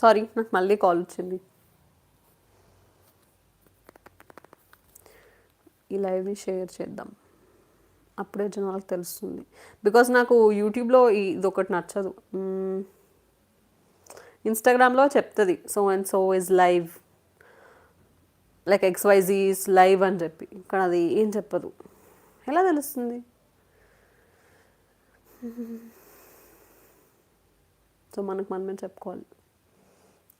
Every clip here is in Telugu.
సారీ నాకు మళ్ళీ కాల్ వచ్చింది. ఈ లైవ్ని షేర్ చేద్దాం. అప్పుడే జనాలకు తెలుస్తుంది. బికాజ్ నాకు యూట్యూబ్లో ఇది ఒకటి నచ్చదు. ఇన్స్టాగ్రామ్లో చెప్తుంది so and so is live like XYZ's live అని చెప్పి. కానీ అది ఏం చెప్పదు. ఎలా తెలుస్తుంది? సో మనకు మనమే చెప్పుకోవాలి.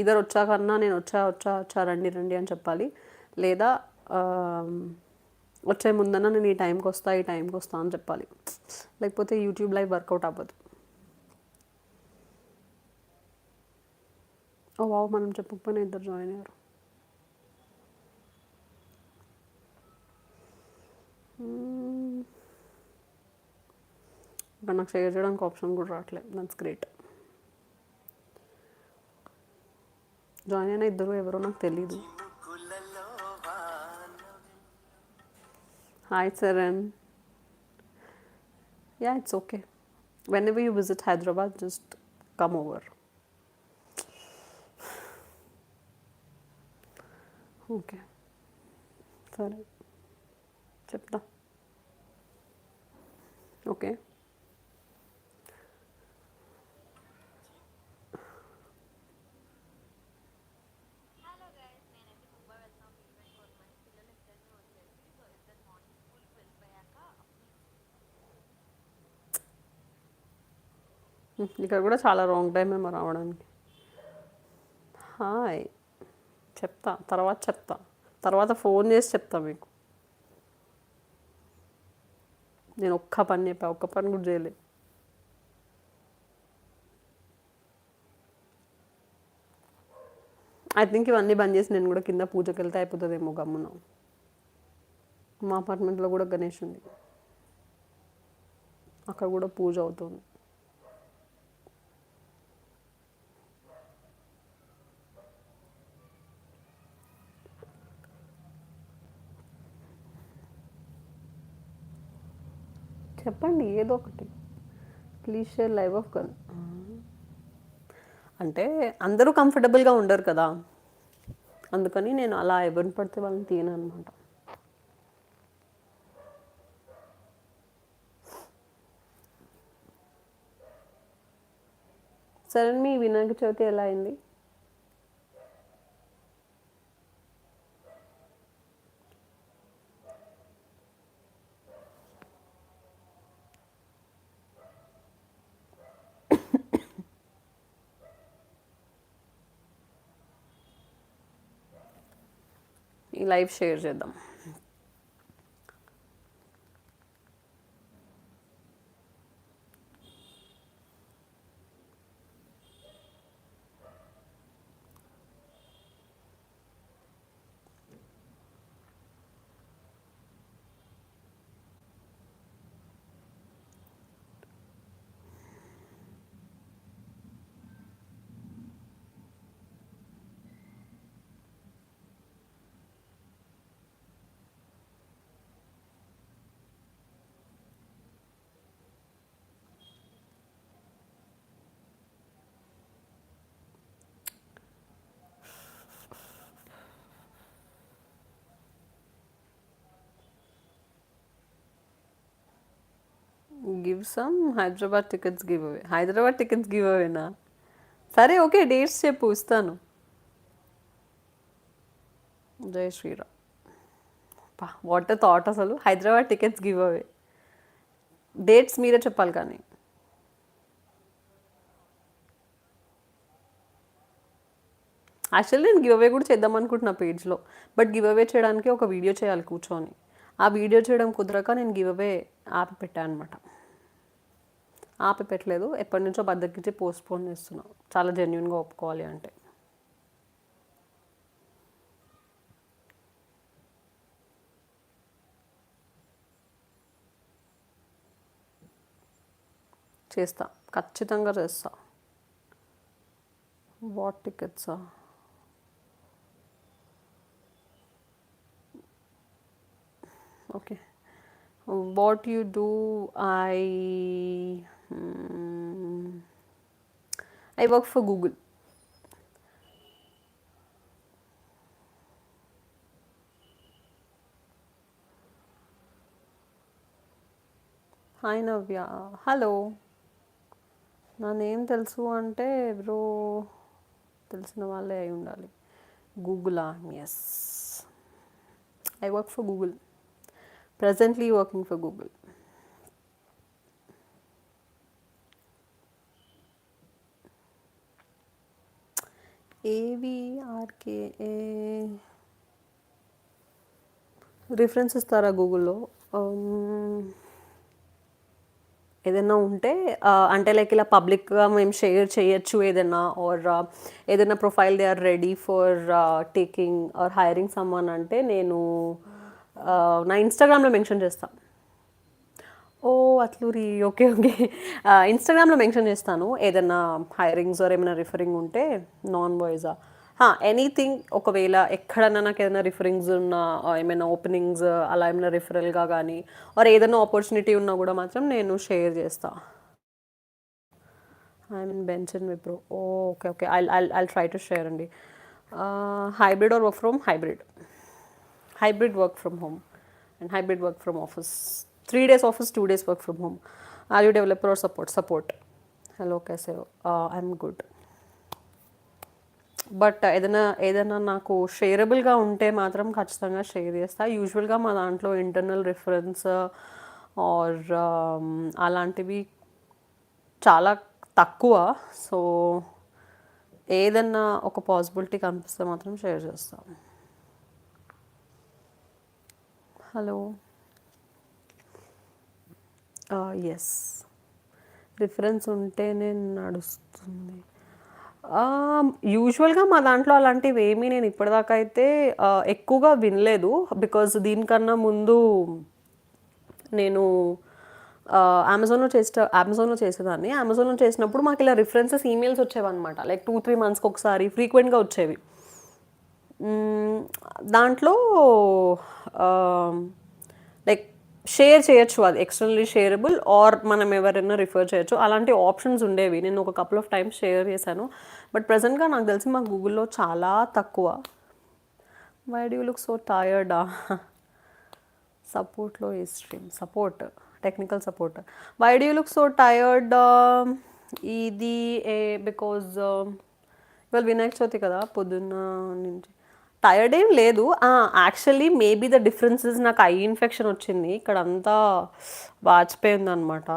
ఇద్దరు వచ్చాకన్నా నేను వచ్చా వచ్చా వచ్చా రండి రండి అని చెప్పాలి. లేదా వచ్చే ముందన్న నేను ఈ టైంకి వస్తా ఈ టైంకి వస్తా అని చెప్పాలి. లేకపోతే యూట్యూబ్ లైవ్ వర్కౌట్ అవ్వదు. ఓ వావ్ మనం చెప్పకపోయినా ఇద్దరు జాయిన్ అయ్యారు. ఇక్కడ నాకు షేర్ చేయడానికి ఆప్షన్ కూడా రావట్లేదు దట్స్ గ్రేట్ జాయిన్ అయిన ఇద్దరు ఎవరో నాకు తెలీదు. Hi Charan ya it's okay whenever you visit Hyderabad just come over okay సరే చెప్తా ఓకే ఇక్కడ కూడా చాలా రాంగ్ టైం ఏమో రావడానికి. హాయ్ చెప్తా తర్వాత చెప్తా. తర్వాత ఫోన్ చేసి చెప్తా మీకు. నేను ఒక్క పని చెప్పా ఒక్క పని కూడా చేయలే. ఐ థింక్ ఇవన్నీ బంద్ చేసి నేను కూడా కింద పూజకి వెళ్తే అయిపోతుందేమో గమ్మున. మా అపార్ట్మెంట్లో కూడా గణేష్ ఉంది. అక్కడ కూడా పూజ అవుతుంది. చెప్పండి ఏదో ఒకటి. Please share live of gun. అంటే అందరూ కంఫర్టబుల్గా ఉండరు కదా. అందుకని నేను అలా ఎవరిని పడితే వాళ్ళని తీయను అనమాట సరే మీ వినాయక చవితి ఎలా అయింది? ఈ లైవ్ షేర్ చేద్దాం. Give some Hyderabad tickets give away Hyderabad tickets give అవేనా సరే ఓకే డేట్స్ చెప్పు ఇస్తాను. జై శ్రీరామ్. వాట్ థాట్ అసలు. Hyderabad tickets give away dates మీరే చెప్పాలి కానీ. యాక్చువల్లీ నేను గివ్ అవే కూడా చేద్దాం అనుకుంటున్నా పేజ్లో బట్ గివ్ అవే చేయడానికి ఒక వీడియో చేయాలి కూర్చొని. ఆ వీడియో చేయడం కుదరక నేను గివ్ అవే ఆపి పెట్టాను అనమాట ఆపి పెట్టలేదు ఎప్పటి నుంచో బద్దకిచ్చి పోస్ట్పోన్ చేస్తున్నాం. చాలా జెన్యున్గా ఒప్పుకోవాలి అంటే. చేస్తా. ఖచ్చితంగా చేస్తా. What టికెట్సా okay what you do I I work for Google hi Navya hello నా నేమ్ తెలుసు అంటే ఎవరో తెలిసిన వాళ్ళే అయి ఉండాలి. గూగులా yes I work for Google presently working for Google AVRK reference ఇస్తారా గూగుల్లో ఏదైనా ఉంటే uh, అంటే లైక్ ఇలా పబ్లిక్గా మేము షేర్ చేయొచ్చు ఏదైనా ఆర్ ఏదైనా profile they are ready for taking or hiring someone అంటే నేను uh, నా ఇన్స్టాగ్రామ్లో మెన్షన్ చేస్తాను ఓ అట్లూరి. Okay okay. ఇన్స్టాగ్రామ్లో మెన్షన్ చేస్తాను. ఏదైనా హైరింగ్స్ ఆర్ ఏమైనా రిఫరింగ్ ఉంటే నాన్ బాయ్సా ఎనీథింగ్ ఒకవేళ ఎక్కడన్నా నాకు ఏదైనా రిఫరింగ్స్ ఉన్న ఏమైనా ఓపెనింగ్స్ అలా ఏమైనా రిఫరల్గా కానీ ఆర్ ఏదైనా ఆపర్చునిటీ ఉన్నా కూడా మాత్రం నేను షేర్ చేస్తా. I mean Benson Wipro okay okay. I I I try to share అండి. Hybrid or work from hybrid hybrid work from home and hybrid work from office three days office two days work from home or you developer or support support hello kaise ho uh, i'm but uh, ఏదైనా ఏదైనా నాకు షేరబుల్గా ఉంటే మాత్రం ఖచ్చితంగా షేర్ చేస్తా. యూజువల్గా మా దాంట్లో ఇంటర్నల్ రిఫరెన్స్ ఆర్ అలాంటివి చాలా తక్కువ. సో ఏదన్నా ఒక పాసిబిలిటీ కనిపిస్తే మాత్రం షేర్ చేస్తాం. హలో ఎస్ రిఫరెన్స్ ఉంటేనే నడుస్తుంది. యూజువల్గా మా దాంట్లో అలాంటివి ఏమీ నేను ఇప్పటిదాకా అయితే ఎక్కువగా వినలేదు. బికాజ్ దీనికన్నా ముందు నేను అమెజాన్లో చేసే అమెజాన్లో చేసేదాన్ని. అమెజాన్లో చేసినప్పుడు మాకు ఇలా రిఫరెన్సెస్ ఈమెయిల్స్ వచ్చేవన్నమాట. లైక్ టూ త్రీ మంత్స్కి ఒకసారి ఫ్రీక్వెంట్గా వచ్చేవి. దాంట్లో లైక్ షేర్ చేయొచ్చు అది ఎక్స్టర్నల్లీ షేరబుల్ ఆర్ మనం ఎవరైనా రిఫర్ చేయొచ్చు. అలాంటి ఆప్షన్స్ ఉండేవి. నేను ఒక కపుల్ ఆఫ్ టైమ్స్ షేర్ చేశాను. బట్ ప్రజెంట్గా నాకు తెలిసి మా గూగుల్లో చాలా తక్కువ. వై డూ లుక్ సో టయర్డా సపోర్ట్లో ఈ stream support technical support why do look so tired ఇది ఏ బికాజ్ ఇవాళ వినాయక చవితి కదా పొద్దున్న నుంచి. టైర్డ్ ఏం లేదు. యాక్చువల్లీ మేబీ ద డిఫరెన్సెస్ నాకు ఐ ఇన్ఫెక్షన్ వచ్చింది. ఇక్కడ అంతా వాచిపోయింది అనమాట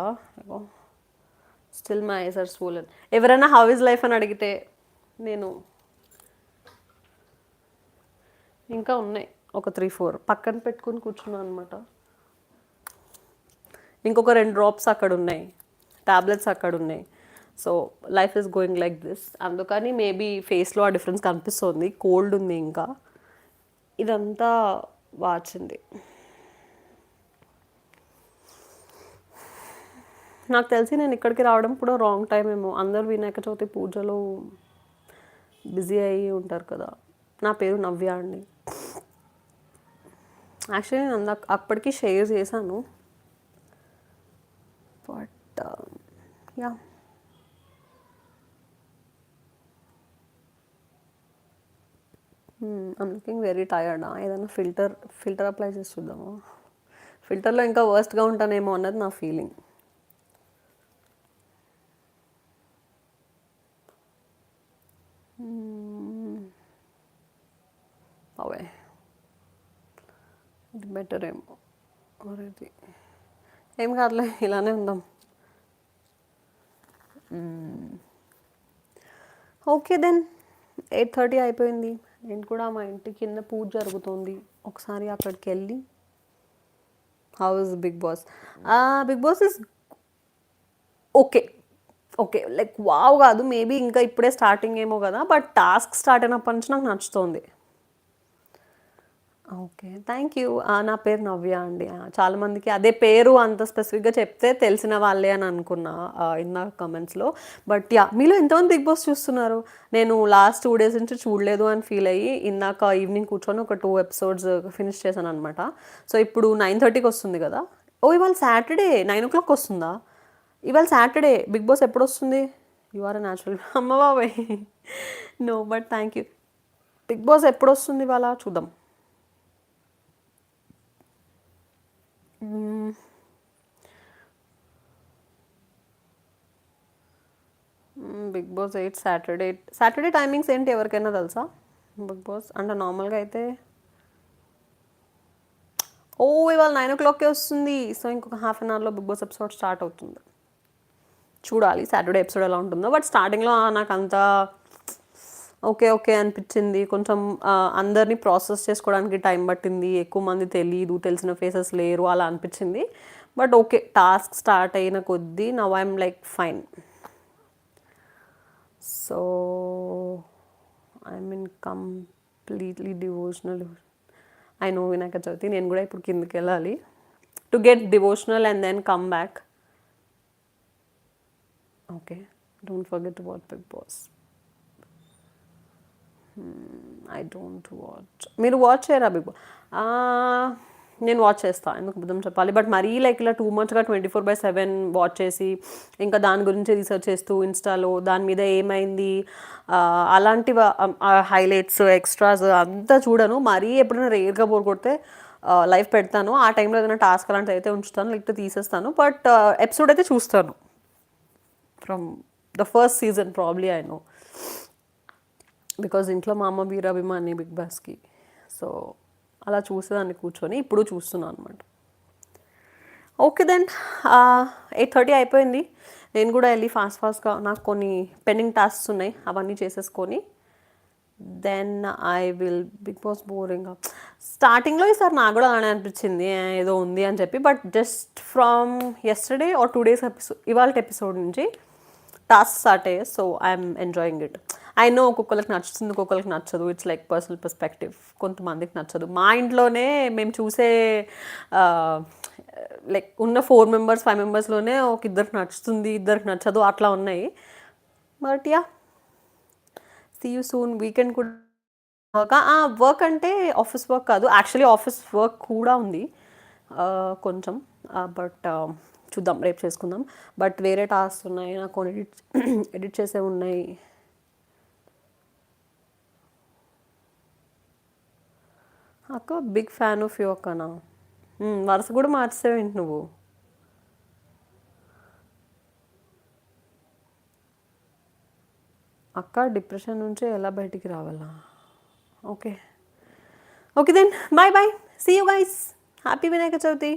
still my eyes are swollen ఎవరైనా హౌ ఇస్ లైఫ్ అని అడిగితే నేను ఇంకా ఉన్నాయి. ఒక త్రీ ఫోర్ పక్కన పెట్టుకుని కూర్చున్నాను అనమాట ఇంకొక రెండు డ్రాప్స్ అక్కడ ఉన్నాయి. టాబ్లెట్స్ అక్కడ ఉన్నాయి. So life is going like this. అందుకని మేబీ ఫేస్లో ఆ డిఫరెన్స్ కనిపిస్తుంది. కోల్డ్ ఉంది ఇంకా. ఇదంతా వాచింది నాకు తెలిసి నేను ఇక్కడికి రావడం కూడా రాంగ్ టైం ఏమో. అందరు వినాయక చవితి పూజలో బిజీ అయ్యి ఉంటారు కదా. నా పేరు నవ్య అండి. యాక్చువల్లీ నేను అందా అప్పటికి షేర్ చేశాను. But ya um, I'm looking very టయర్డా ఏదైనా ఫిల్టర్ ఫిల్టర్ అప్లై చేసి చూద్దామా? ఫిల్టర్లో ఇంకా వర్స్ట్గా ఉంటానేమో అన్నది నా ఫీలింగ్ hmm. అవే. ఇది బెటర్ ఏమో. Or ఏం కాదులే ఇలానే ఉందాం. ఓకే దెన్ ఎయిట్ థర్టీ అయిపోయింది. నేను కూడా మా ఇంటి కింద పూజ జరుగుతుంది. ఒకసారి అక్కడికి వెళ్ళి. How is Bigg Boss Bigg Boss is okay okay like wow కాదు. మేబీ ఇంకా ఇప్పుడే స్టార్టింగ్ ఏమో కదా. బట్ టాస్క్ స్టార్ట్ అయినప్పటి నుంచి నాకు నచ్చుతోంది. ఓకే. Thank you. నా పేరు నవ్య అండి. చాలామందికి అదే పేరు అంత స్పెసిఫిక్గా చెప్తే తెలిసిన వాళ్ళే అని అనుకున్నా ఆ, ఇందాక కమెంట్స్లో బట్ యా మీలో ఎంతమంది బిగ్ బాస్ చూస్తున్నారు? నేను లాస్ట్ టూ డేస్ నుంచి చూడలేదు అని ఫీల్ అయ్యి ఇందాక ఈవినింగ్ కూర్చొని ఒక టూ ఎపిసోడ్స్ ఫినిష్ చేశాను అనమాట సో ఇప్పుడు నైన్ థర్టీకి వస్తుంది కదా? ఓ ఇవాళ సాటర్డే నైన్ ఓ క్లాక్ వస్తుందా? ఇవాళ సాటర్డే బిగ్ బాస్ ఎప్పుడు వస్తుంది? యు ఆర్ న్యాచురల్ అమ్మ బాబాయ్. No but thank you. Bigg Boss ఎప్పుడు వస్తుంది ఇవాళ? చూద్దాం. Bigg Boss eight Saturday. Saturday timings ఏంటి ఎవరికైనా తెలుసా? బిగ్ బాస్ అంటే నార్మల్గా అయితే ఓ ఇవాళ నైన్ ఓ క్లాక్కే వస్తుంది. సో ఇంకొక హాఫ్ అన్ అవర్లో బిగ్ బాస్ ఎపిసోడ్ స్టార్ట్ అవుతుంది. చూడాలి సాటర్డే ఎపిసోడ్ ఎలా ఉంటుందో. బట్ స్టార్టింగ్లో నాకు అంత ఓకే ఓకే అనిపించింది. కొంచెం అందరినీ ప్రాసెస్ చేసుకోవడానికి టైం పట్టింది. ఎక్కువ మంది తెలియదు తెలిసిన ఫేసెస్ లేరు అలా అనిపించింది. బట్ ఓకే టాస్క్ స్టార్ట్ అయిన కొద్దీ now I'm like fine. So I mean completely devotional I know Vinayaka Chavithi నేను కూడా ఇప్పుడు కిందకి వెళ్ళాలి. To get devotional and then come back okay don't forget what Bigg Boss I don't watch మీరు వాచ్ చేయరా బిగ్ బాస్ నేను వాచ్ చేస్తాను ఎందుకు అబద్ధం చెప్పాలి? బట్ మరీ లైక్ ఇలా two మంత్స్గా twenty four by seven watch చేసి ఇంకా దాని గురించి రీసెర్చ్ చేస్తూ ఇన్స్టాలో దాని మీద ఏమైంది అలాంటి హైలైట్స్ ఎక్స్ట్రాస్ అంతా చూడను. మరీ ఎప్పుడైనా రేర్గా బోర్ కొడితే లైఫ్ పెడతాను. ఆ టైంలో ఏదైనా టాస్క్ అలాంటివి అయితే ఉంచుతాను లేకపోతే తీసేస్తాను. బట్ ఎపిసోడ్ అయితే చూస్తాను. From the first season probably I know because ఇంట్లో మా అమ్మ వీరాభిమాని బిగ్ బాస్కి సో అలా చూసేదాన్ని కూర్చొని ఇప్పుడు చూస్తున్నాను అనమాట ఓకే దెన్ ఎయిట్ థర్టీ అయిపోయింది. నేను కూడా వెళ్ళి ఫాస్ట్ ఫాస్ట్గా నాకు కొన్ని పెండింగ్ టాస్క్స్ ఉన్నాయి అవన్నీ చేసేసుకొని. Then I will Bigg Boss boring స్టార్టింగ్లో ఈసారి నాకు కూడా అలానే అనిపించింది ఏదో ఉంది అని చెప్పి. But just from yesterday or two days episode ఇవాళ ఎపిసోడ్ నుంచి టాస్క్ స్టార్ట్ అయ్యాయి so I'm enjoying it I know ఒక్కొక్కరికి నచ్చుతుంది ఒక్కొక్కరికి నచ్చదు. ఇట్స్ లైక్ పర్సనల్ పర్స్పెక్టివ్ కొంతమందికి నచ్చదు. మా ఇంట్లోనే మేము చూసే లైక్ ఉన్న ఫోర్ మెంబర్స్ ఫైవ్ మెంబర్స్లోనే ఒక ఇద్దరికి నచ్చుతుంది ఇద్దరికి నచ్చదు అట్లా ఉన్నాయి. But yeah see you soon weekend కూడా వర్క్ వర్క్ అంటే ఆఫీస్ వర్క్ కాదు. యాక్చువల్లీ ఆఫీస్ వర్క్ కూడా ఉంది. కొంచెం. బట్ చూద్దాం. రేపు చేసుకుందాం. బట్ వేరే టాస్క్ ఉన్నాయి. నాకు ఎడిట్ ఎడిట్ చేసే ఉన్నాయి. అక్క బిగ్ ఫ్యాన్ ఆఫ్ యూ అక్కనా వరుస కూడా మార్చేవేంటి నువ్వు? అక్క డిప్రెషన్ నుంచి ఎలా బయటికి రావాలా? Okay okay then bye bye see you guys happy Vinayaka Chavithi